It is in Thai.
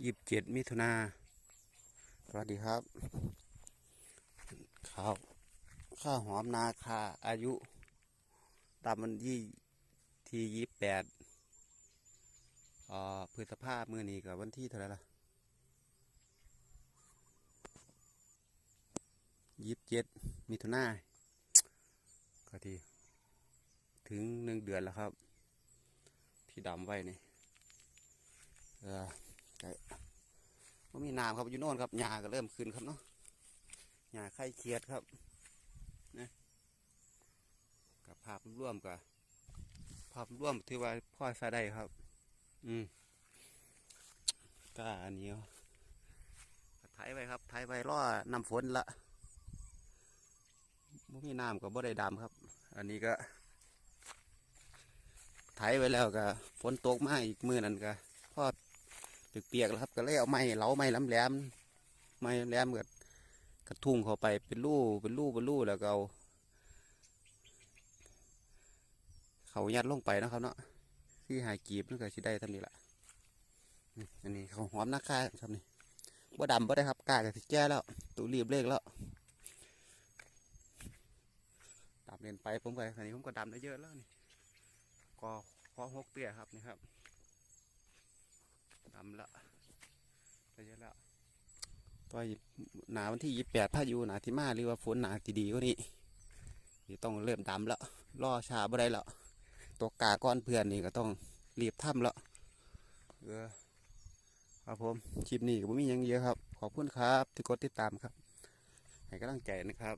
ยี่สิบเจ็ดมิถุนาสวัสดีครับ ข้าว ข้าวหอมนาคาอายุ ตามวันที่ที่ยี่แปดอ่าพฤษภาพมือนี้กับวันที่เท่าไหรล่ะยี่สิบเจ็ดมิถุนาก็ที่ถึงหนึ่งเดือนแล้วครับ ที่ดำไว้นี่เออ ไก่ไม่มีน้ำครับอยู่โน่นครับหญ้าก็เริ่มขึ้นครับเนาะหญ้าไข่เคียดครับนะกับภาพร่วมกับภาพร่วมที่ว่าพ่อใส่ได้ครับ อืมก็อันนี้เอาไถไว้ครับไถไว้รอน้ำฝนละไม่มีน้ำกับบ่ได้ดำครับ อันนี้ก็ไถไว้แล้วก็ฝนตกมาอีกมือนั่นก็พ่อ เปียกๆแล้วครับ ก็เลยเอาไม้เหลาไม้แหลมๆไม้แหลมๆก็กระทุ่งเข้าไปเป็นรูเป็นรูเป็นรูแล้วก็เอาเขายัดลงไปนะครับเนาะที่หายกีบนั่นก็สิได้ทำนี้แหละอันนี้เขาหอมน้าค่าครับนี่บ่ดำบ่ได้ครับกล้ากับสิแก่แล้วตูรีบเลขแล้วดำเรียนไปผมก็อันนี้ผมก็ดำได้เยอะแล้วนี่ก็พอหกเตี้ยครับนี่ครับ ดำละไปเยอะแล้วตัวหนาวันที่ยี่แปดพายุหนาที่มาหรือว่าฝนหนาที่ดีกว่านี้นี่ต้องเริ่มดำแล้วล่อชาบ่ได้แล้วตัวกาก้อนเพื่อนนี่ก็ต้องรีบทำแล้วเออครับผมคลิปนี้ก็บ่มีหยังเยอะครับ ขอบคุณครับที่กดติดตามครับให้กำลังใจนะครับ